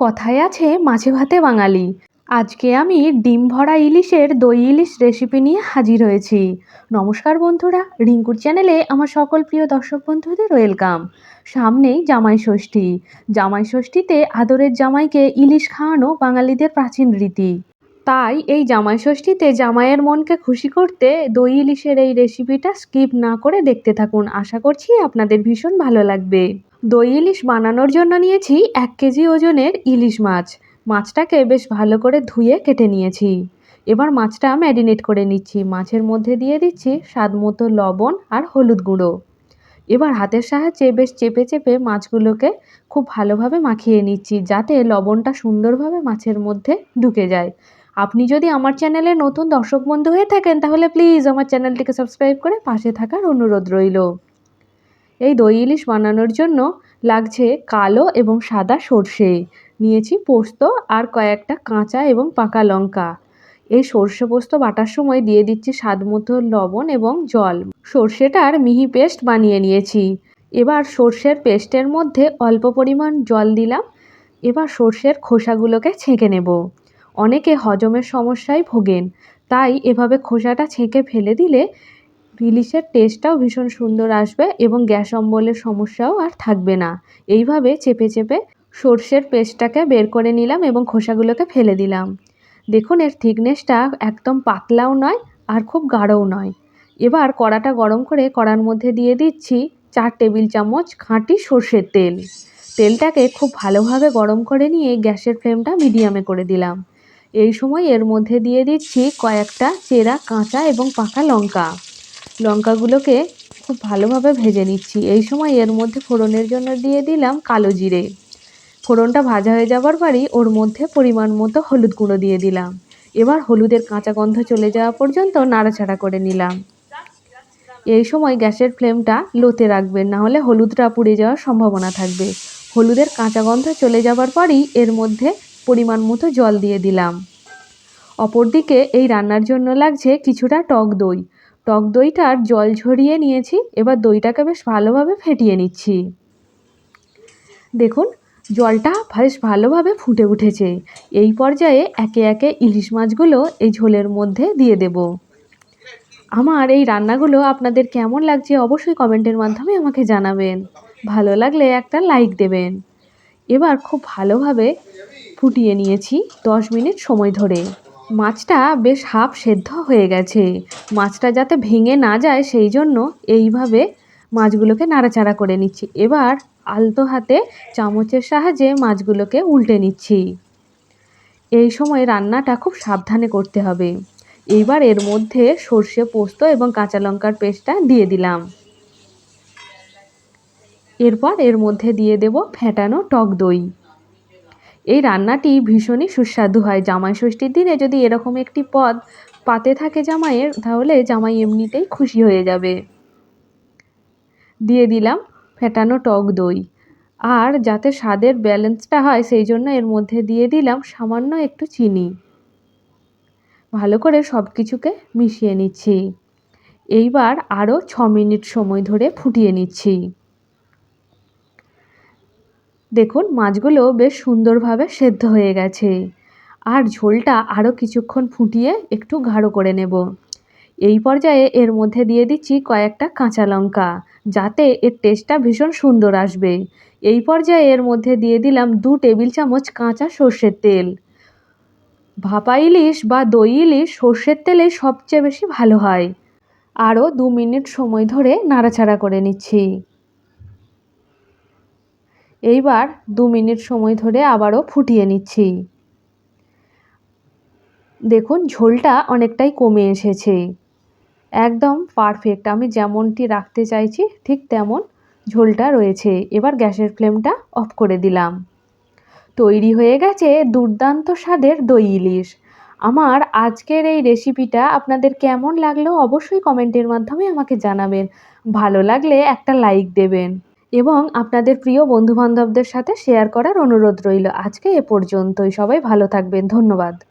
কথায় আছে মাছে ভাতে বাঙালি। আজকে আমি ডিম ভরা ইলিশের দই ইলিশ রেসিপি নিয়ে হাজির হয়েছি। নমস্কার বন্ধুরা, রিঙ্কুর চ্যানেলে আমার সকল প্রিয় দর্শক বন্ধুদের ওয়েলকাম সামনেই জামাই ষষ্ঠী। জামাই ষষ্ঠীতে আদরের জামাইকে ইলিশ খাওয়ানো বাঙালিদের প্রাচীন রীতি। তাই এই জামাই ষষ্ঠীতে জামাইয়ের মনকে খুশি করতে দই ইলিশের এই রেসিপিটা স্কিপ না করে দেখতে থাকুন। আশা করছি আপনাদের ভীষণ ভালো লাগবে। দই ইলিশ বানানোর জন্য নিয়েছি এক কেজি ওজনের ইলিশ মাছ। মাছটাকে বেশ ভালো করে ধুয়ে কেটে নিয়েছি। এবার মাছটা ম্যারিনেট করে নিচ্ছি। মাছের মধ্যে দিয়ে দিচ্ছি স্বাদ মতো লবণ আর হলুদ গুঁড়ো। এবার হাতের সাহায্যে বেশ চেপে চেপে মাছগুলোকে খুব ভালোভাবে মাখিয়ে নিচ্ছি, যাতে লবণটা সুন্দরভাবে মাছের মধ্যে ঢুকে যায়। আপনি যদি আমার চ্যানেলে নতুন দর্শক বন্ধু হয়ে থাকেন, তাহলে প্লিজ আমার চ্যানেলটিকে সাবস্ক্রাইব করে পাশে থাকার অনুরোধ রইল। এই দই ইলিশ বানানোর জন্য লাগছে কালো এবং সাদা সর্ষে। নিয়েছি পোস্ত আর কয়েকটা কাঁচা এবং পাকা লঙ্কা। এই সর্ষে পোস্ত বাটার সময় দিয়ে দিচ্ছি স্বাদ মতো লবণ এবং জল। সর্ষেটার মিহি পেস্ট বানিয়ে নিয়েছি। এবার সর্ষের পেস্টের মধ্যে অল্প পরিমাণ জল দিলাম। এবার সর্ষের খোসাগুলোকে ছেঁকে নেব। অনেকে হজমের সমস্যায় ভোগেন, তাই এভাবে খোসাটা ছেঁকে ফেলে দিলে ইলিশের টেস্টটাও ভীষণ সুন্দর আসবে এবং গ্যাস অম্বলের সমস্যাও আর থাকবে না। এইভাবে চেপে চেপে সর্ষের পেস্টটাকে বের করে নিলাম এবং খোসাগুলোকে ফেলে দিলাম। দেখুন, এর থিকনেসটা একদম পাতলাও নয় আর খুব গাঢ়ও নয়। এবার কড়াটা গরম করে কড়ার মধ্যে দিয়ে দিচ্ছি চার টেবিল চামচ খাঁটি সর্ষের তেল। তেলটাকে খুব ভালোভাবে গরম করে নিয়ে গ্যাসের ফ্লেমটা মিডিয়ামে করে দিলাম। এই সময় এর মধ্যে দিয়ে দিচ্ছি কয়েকটা চেরা, কাঁচা এবং পাকা লঙ্কা। লঙ্কাগুলোকে খুব ভালোভাবে ভেজে নিচ্ছি। এই সময় এর মধ্যে ফোড়নের জন্য দিয়ে দিলাম কালো জিরে। ফোড়নটা ভাজা হয়ে যাবার পরই ওর মধ্যে পরিমাণ মতো হলুদ গুঁড়ো দিয়ে দিলাম। এবার হলুদের কাঁচা গন্ধ চলে যাওয়া পর্যন্ত নাড়াচাড়া করে নিলাম। এই সময় গ্যাসের ফ্লেমটা লোতে রাখবেন, না হলে হলুদটা পুড়ে যাওয়ার সম্ভাবনা থাকবে। হলুদের কাঁচা গন্ধ চলে যাবার পরই এর মধ্যে পরিমাণ মতো জল দিয়ে দিলাম। অপরদিকে এই রান্নার জন্য লাগছে কিছুটা টক দই। টক দইটার জল ঝরিয়ে নিয়েছি, এবার দইটাকে বেশ ভালোভাবে ফেটিয়ে নিচ্ছি। দেখুন, জলটা বেশ ভালোভাবে ফুটে উঠেছে। এই পর্যায়ে একে একে ইলিশ মাছগুলো এই ঝোলের মধ্যে দিয়ে দেব। আমার এই রান্নাগুলো আপনাদের কেমন লাগছে অবশ্যই কমেন্টের মাধ্যমে আমাকে জানাবেন। ভালো লাগলে একটা লাইক দেবেন। এবার খুব ভালোভাবে ফুটিয়ে নিয়েছি দশ মিনিট সময় ধরে। মাছটা বেশ হাফ সেদ্ধ হয়ে গেছে। মাছটা যাতে ভেঙে না যায় সেই জন্য এইভাবে মাছগুলোকে নাড়াচাড়া করে নিচ্ছি। এবার আলতো হাতে চামচের সাহায্যে মাছগুলোকে উল্টে নিচ্ছি। এই সময় রান্নাটা খুব সাবধানে করতে হবে। এইবার এর মধ্যে সর্ষে পোস্ত এবং কাঁচা লঙ্কার পেস্টটা দিয়ে দিলাম। এরপর এর মধ্যে দিয়ে দেব ফেটানো টক দই। এই রান্নাটি ভীষণই সুস্বাদু হয়। জামাই ষষ্ঠীর দিনে যদি এরকম একটি পদ পাতে থাকে জামাইয়ের, তাহলে জামাই এমনিতেই খুশি হয়ে যাবে। দিয়ে দিলাম ফেটানো টক দই। আর যাতে স্বাদের ব্যালেন্সটা হয়, সেই জন্য এর মধ্যে দিয়ে দিলাম সামান্য একটু চিনি। ভালো করে সব কিছুকে মিশিয়ে নিচ্ছি। এইবার আরও ছ মিনিট সময় ধরে ফুটিয়ে নিচ্ছি। দেখুন, মাছগুলো বেশ সুন্দরভাবে সেদ্ধ হয়ে গেছে। আর ঝোলটা আরও কিছুক্ষণ ফুটিয়ে একটু গাঢ় করে নেব। এই পর্যায়ে এর মধ্যে দিয়ে দিচ্ছি কয়েকটা কাঁচা লঙ্কা, যাতে এর টেস্টটা ভীষণ সুন্দর আসবে। এই পর্যায়ে এর মধ্যে দিয়ে দিলাম দু টেবিল চামচ কাঁচা সর্ষের তেল। ভাপা ইলিশ বা দই ইলিশ সর্ষের তেলে সবচেয়ে বেশি ভালো হয়। আরও দু মিনিট সময় ধরে নাড়াচাড়া করে নিচ্ছি। এইবার দু মিনিট সময় ধরে আবারও ফুটিয়ে নিচ্ছি। দেখুন, ঝোলটা অনেকটাই কমে এসেছে। একদম পারফেক্ট আমি যেমনটি রাখতে চাইছি, ঠিক তেমন ঝোলটা রয়েছে। এবার গ্যাসের ফ্লেমটা অফ করে দিলাম। তৈরি হয়ে গেছে দুর্দান্ত স্বাদের দই ইলিশ। আমার আজকের এই রেসিপিটা আপনাদের কেমন লাগল অবশ্যই কমেন্টের মাধ্যমে আমাকে জানাবেন। ভালো লাগলে একটা লাইক দেবেন। এবং আপনাদের প্রিয় বন্ধুবান্ধবদের সাথে শেয়ার করার অনুরোধ রইল। আজকে এ পর্যন্তই। সবাই ভালো থাকবেন। ধন্যবাদ।